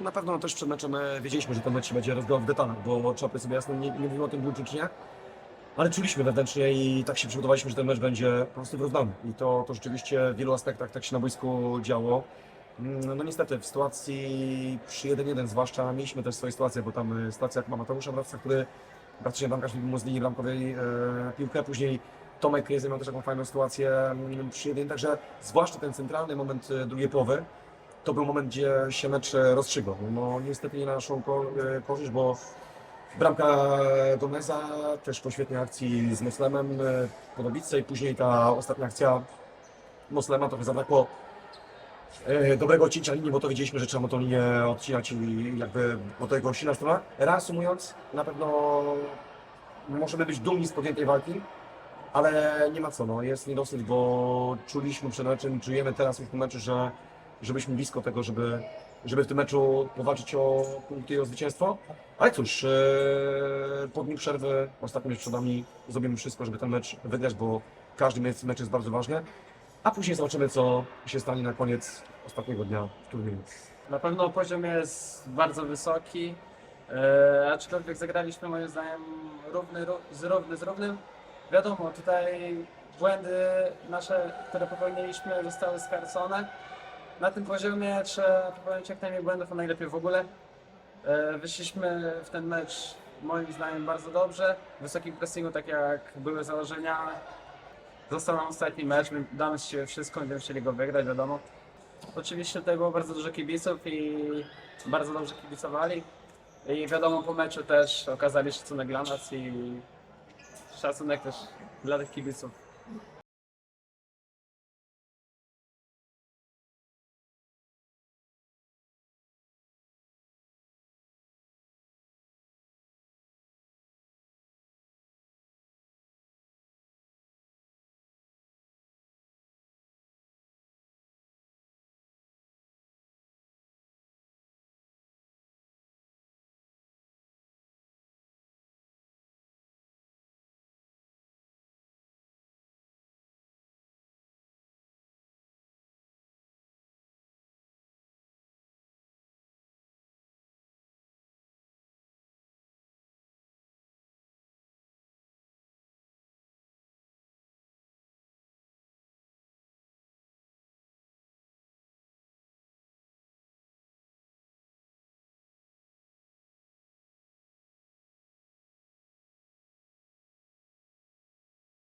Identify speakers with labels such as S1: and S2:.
S1: Na pewno też przed meczem e, wiedzieliśmy, że ten mecz się będzie rozgrywał w detalach, bo powiedzieć sobie jasno, nie, nie mówimy o tym był czy nie, ale czuliśmy wewnętrznie i tak się przygotowaliśmy, że ten mecz będzie po prostu wyrównany. I to, to rzeczywiście w wielu aspektach tak się na boisku działo. Mm, No niestety w sytuacji przy 1-1 zwłaszcza mieliśmy też swoje sytuacje, bo tam e, sytuacja jak ma Mateusza Brawca, który praktycznie bramkarz mu z linii bramkowej e, piłkę, później Tomek Kryzy miał też taką fajną sytuację mm, przy 1 także zwłaszcza ten centralny moment e, drugiej połowy, to był moment, gdzie się mecz e, rozstrzygnął. No niestety nie na naszą e, korzyść, bo bramka Gomeza też po świetnej akcji z Moslemem e, po dobitce i później ta ostatnia akcja Moslema trochę zabrakło dobrego odcięcia linii, bo to wiedzieliśmy, że trzeba tą linię odcinać i jakby bo to jego silna strona. Reasumując, na pewno możemy być dumni z podjętej walki, ale nie ma co, no, jest niedosyt, bo czuliśmy przed meczem, czujemy teraz już po meczu, że, że byliśmy blisko tego, żeby, żeby w tym meczu powalczyć o punkty i o zwycięstwo. Ale cóż, e, po dniu przerwy, ostatni mecz przed nami, zrobimy wszystko, żeby ten mecz wygrać, bo każdy mecz jest bardzo ważny. A później zobaczymy, co się stanie na koniec ostatniego dnia w turnieju.
S2: Na pewno poziom jest bardzo wysoki, e, aczkolwiek zagraliśmy moim zdaniem równy, ró- z równy z równym. Wiadomo, tutaj błędy nasze, które popełniliśmy zostały skarcone. Na tym poziomie trzeba popełnić jak najmniej błędów, a najlepiej w ogóle. E, wyszliśmy w ten mecz moim zdaniem bardzo dobrze, w wysokim pressingu, tak jak były założenia. Został nam ostatni mecz, my damy z wszystko, będziemy chcieli go wygrać, wiadomo. Oczywiście tutaj było bardzo dużo kibiców i bardzo dobrze kibicowali. I wiadomo, po meczu też okazali szacunek dla nas i szacunek też dla tych kibiców.